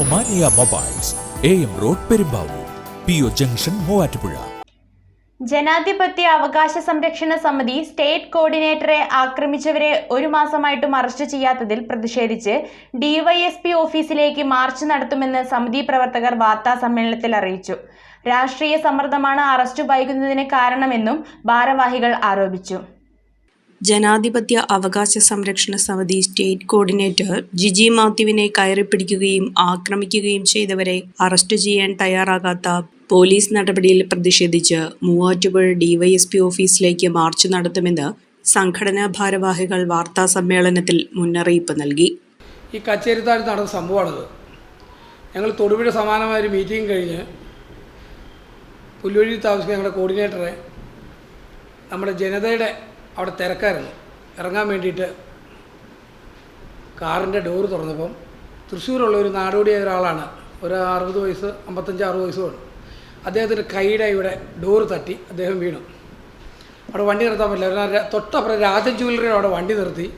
Omania mobiles A road junction Muvattupuzha. ജനാധിപത്യ അവകാശ സംരക്ഷണ സമിതി സ്റ്റേറ്റ് കോർഡിനേറ്ററെ ആക്രമിച്ചവരെ ഒരു മാസമായിട്ടും അറസ്റ്റ് ചെയ്യാത്തതിൽ പ്രതിഷേധിച്ച് ഡിവൈഎസ്പി ഓഫീസിലേക്ക് മാർച്ച് നടത്തുമെന്ന് സമിതി പ്രവർത്തകർ വാർത്താ സമ്മേളനത്തിൽ അറിയിച്ചു. രാഷ്ട്രീയ സമ്മർദ്ദമാണ് അറസ്റ്റ് വൈകുന്നതിന് കാരണമെന്നും ഭാരവാഹികൾ ആരോപിച്ചു. ജനാധിപത്യ അവകാശ സംരക്ഷണ സമിതി സ്റ്റേറ്റ് കോർഡിനേറ്റർ ജിജി മാത്യുവിനെ കയറിപ്പിടിക്കുകയും ആക്രമിക്കുകയും ചെയ്തവരെ അറസ്റ്റ് ചെയ്യാൻ തയ്യാറാകാത്ത പോലീസ് നടപടിയിൽ പ്രതിഷേധിച്ച് മൂവാറ്റുപുഴ ഡിവൈഎസ്പി ഓഫീസിലേക്ക് മാർച്ച് നടത്തുമെന്ന് സംഘടനാ ഭാരവാഹികൾ വാർത്താ സമ്മേളനത്തിൽ മുന്നറിയിപ്പ് നൽകി. ഈ കച്ചേരിത്താഴത്ത് നടന്ന സംഭവമാണത്. ഞങ്ങൾ തൊടുപുഴ സമാനമായ ഒരു മീറ്റിംഗ് കഴിഞ്ഞ് പുല്ലുവഴി താമസിക്കുന്ന ഞങ്ങളുടെ കോർഡിനേറ്ററെ നമ്മുടെ ജനതയുടെ അവിടെ തിരക്കായിരുന്നു. ഇറങ്ങാൻ വേണ്ടിയിട്ട് കാറിന്റെ ഡോറ് തുറന്നപ്പം തൃശ്ശൂരുള്ള ഒരു നാടോടിയായ ഒരാളാണ്. ഒരു അറുപത് വയസ്സ് അമ്പത്തഞ്ച് അറുപത് വയസ്സുമാണ് അദ്ദേഹത്തിന്റെ കൈയുടെ ഇവിടെ ഡോറ് തട്ടി അദ്ദേഹം വീണു. അവിടെ വണ്ടി നിർത്താൻ പറ്റില്ല. തൊട്ടപ്പുറം രാജൻ ജുവലറിയുടെ അവിടെ വണ്ടി നിർത്തി.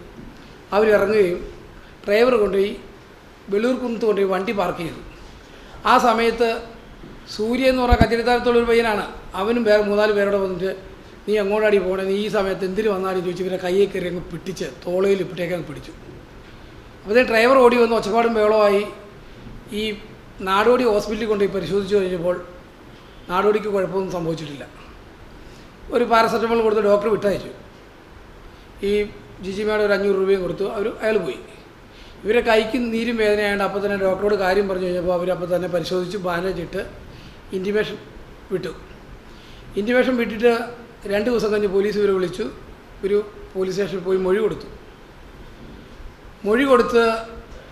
അവർ ഇറങ്ങുകയും ഡ്രൈവർ കൊണ്ടുപോയി വെളൂർ കുന്നത്ത് കൊണ്ടുപോയി വണ്ടി പാർക്ക് ചെയ്തു. ആ സമയത്ത് സൂര്യ എന്ന് പറഞ്ഞ കച്ചേരിത്താരത്തുള്ളൊരു പയ്യനാണ്. അവനും വേറെ മൂന്നാൽ പേരോടെ വന്നിട്ട് നീ എങ്ങോട്ടാടി പോകണേ നീ ഈ സമയത്ത് എന്തിന് വന്നാലും ചോദിച്ചു ഇവരെ കയ്യെ കയറി അങ്ങ് പിടിച്ച് തോളയിൽ ഇപ്പിട്ടേക്ക് അങ്ങ് പിടിച്ചു. അപ്പോൾ ഡ്രൈവർ ഓടി വന്ന് ഒച്ചപ്പാടും ബഹളമായി ഈ നാടോടി ഹോസ്പിറ്റലിൽ കൊണ്ടുപോയി പരിശോധിച്ചു കഴിഞ്ഞപ്പോൾ നാടോടിക്ക് കുഴപ്പമൊന്നും സംഭവിച്ചിട്ടില്ല. ഒരു പാരസെറ്റമോൾ കൊടുത്ത് ഡോക്ടർ വിട്ടയച്ചു. ഈ ജിജിമയുടെ ഒരു അഞ്ഞൂറ് രൂപയും കൊടുത്തു. അവർ അയാൾ പോയി. ഇവരെ കൈക്ക് നീരും വേദനയായതുകൊണ്ട് അപ്പോൾ തന്നെ ഡോക്ടറോട് കാര്യം പറഞ്ഞു കഴിഞ്ഞപ്പോൾ അവരപ്പോൾ തന്നെ പരിശോധിച്ച് ബാൻഡേജ് ഇട്ട് ഇന്റിമേഷൻ വിട്ടു. ഇന്റിമേഷൻ വിട്ടിട്ട് രണ്ട് ദിവസം കഴിഞ്ഞ് പോലീസ് ഇവരെ വിളിച്ചു. ഒരു പോലീസ് സ്റ്റേഷനിൽ പോയി മൊഴി കൊടുത്തു. മൊഴി കൊടുത്ത്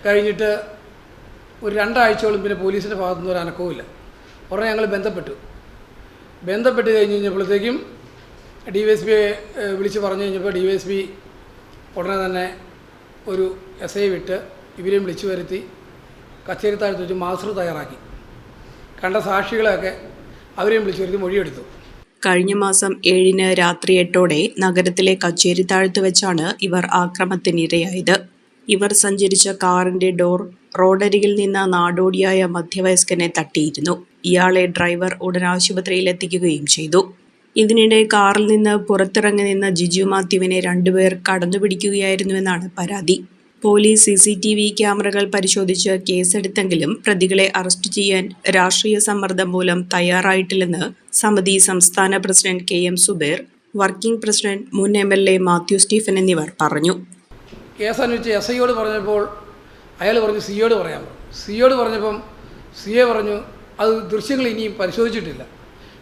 കഴിഞ്ഞിട്ട് ഒരു രണ്ടാഴ്ചയോളം പിന്നെ പോലീസിന്റെ ഭാഗത്തുനിന്ന് ഒരു അനക്കവുമില്ല. ഉടനെ ഞങ്ങൾ ബന്ധപ്പെട്ടു. ബന്ധപ്പെട്ട് കഴിഞ്ഞ് കഴിഞ്ഞപ്പോഴത്തേക്കും ഡി വൈ എസ് പിയെ വിളിച്ച് പറഞ്ഞു കഴിഞ്ഞപ്പോൾ ഡി വൈ എസ് പി ഉടനെ തന്നെ ഒരു എസ് ഐ വിട്ട് ഇവരെയും വിളിച്ചു വരുത്തി കച്ചേരി താഴ്ത്തു വെച്ച് മാസ്റ്റർ തയ്യാറാക്കി. കണ്ട സാക്ഷികളെയൊക്കെ അവരെയും വിളിച്ചു വരുത്തി മൊഴിയെടുത്തു. കഴിഞ്ഞ മാസം ഏഴിന് രാത്രി എട്ടോടെ നഗരത്തിലെ കച്ചേരിത്താഴത്ത് വെച്ചാണ് ഇവർ ആക്രമത്തിനിരയായത്. ഇവർ സഞ്ചരിച്ച കാറിന്റെ ഡോർ റോഡരികിൽ നിന്ന് നാടോടിയായ മധ്യവയസ്കനെ തട്ടിയിരുന്നു. ഇയാളെ ഡ്രൈവർ ഉടൻ ആശുപത്രിയിൽ എത്തിക്കുകയും ചെയ്തു. ഇതിനിടെ കാറിൽ നിന്ന് പുറത്തിറങ്ങി നിന്ന ജിജു മാത്യുവിനെ രണ്ടുപേർ കടന്നുപിടിക്കുകയായിരുന്നുവെന്നാണ് പരാതി. Police C C T V ക്യാമറകൾ പരിശോധിച്ച് കേസെടുത്തെങ്കിലും പ്രതികളെ അറസ്റ്റ് ചെയ്യാൻ രാഷ്ട്രീയ സമ്മർദ്ദം മൂലം തയ്യാറായിട്ടില്ലെന്ന് സമിതി സംസ്ഥാന president K M Zubair working president മുൻ M L A Mathew Stephen എന്നിവർ പറഞ്ഞു. കേസ് അന്വേഷിച്ച് എസ് ഐയോട് പറഞ്ഞപ്പോൾ അയാൾ പറഞ്ഞു സിയോട് പറയാം സിയോട് പറഞ്ഞപ്പം സി എ പറഞ്ഞു അത് ദൃശ്യങ്ങൾ ഇനിയും പരിശോധിച്ചിട്ടില്ല.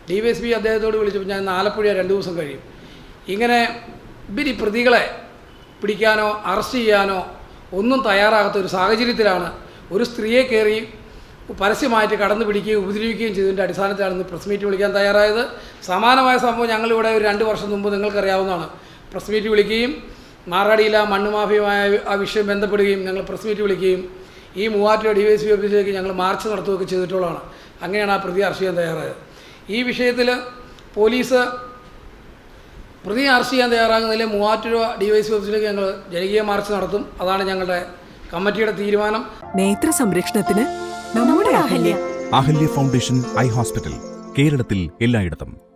ഡി വൈ എസ് പി അദ്ദേഹത്തോട് വിളിച്ചപ്പോൾ ഞാൻ ആലപ്പുഴ രണ്ട് ദിവസം കഴിയും. ഇങ്ങനെ ഇവർ ഈ പ്രതികളെ പിടിക്കാനോ അറസ്റ്റ് ചെയ്യാനോ ഒന്നും തയ്യാറാകാത്ത ഒരു സാഹചര്യത്തിലാണ് ഒരു സ്ത്രീയെ കയറി പരസ്യമായിട്ട് കടന്നു പിടിക്കുകയും ഉപദ്രവിക്കുകയും ചെയ്തതിന്റെ അടിസ്ഥാനത്തിലാണ് ഇന്ന് പ്രസ് മീറ്റ് വിളിക്കാൻ തയ്യാറായത്. സമാനമായ സംഭവം ഞങ്ങളിവിടെ ഒരു രണ്ട് വർഷം മുമ്പ് നിങ്ങൾക്കറിയാവുന്നതാണ്. പ്രസ് മീറ്റ് വിളിക്കുകയും മാറാടിയില്ല മണ്ണ് മാഫിയുമായ ആ വിഷയം ബന്ധപ്പെടുകയും ഞങ്ങൾ പ്രസ് മീറ്റ് വിളിക്കുകയും ഈ മൂവാറ്റുപുഴ ഡി വൈ സി ഓഫീസിലേക്ക് ഞങ്ങൾ മാർച്ച് നടത്തുകയൊക്കെ ചെയ്തിട്ടുള്ളതാണ്. അങ്ങനെയാണ് ആ പ്രതി അറസ്റ്റ് ചെയ്യാൻ തയ്യാറായത്. ഈ വിഷയത്തിൽ പോലീസ് പ്രതി അറസ്റ്റ് ചെയ്യാൻ തയ്യാറാകുന്നതിലെ മൂവാറ്റുപുഴ ഡി വൈ സി ഓഫീസിലേക്ക് ഞങ്ങൾ ജനകീയ മാർച്ച് നടത്തും. അതാണ് ഞങ്ങളുടെ കമ്മിറ്റിയുടെ തീരുമാനം. നേത്ര സംരക്ഷണത്തിന് നമ്മുടെ Ahalya. Ahalya foundation eye hospital കേരളത്തിൽ എല്ലായിടത്തും.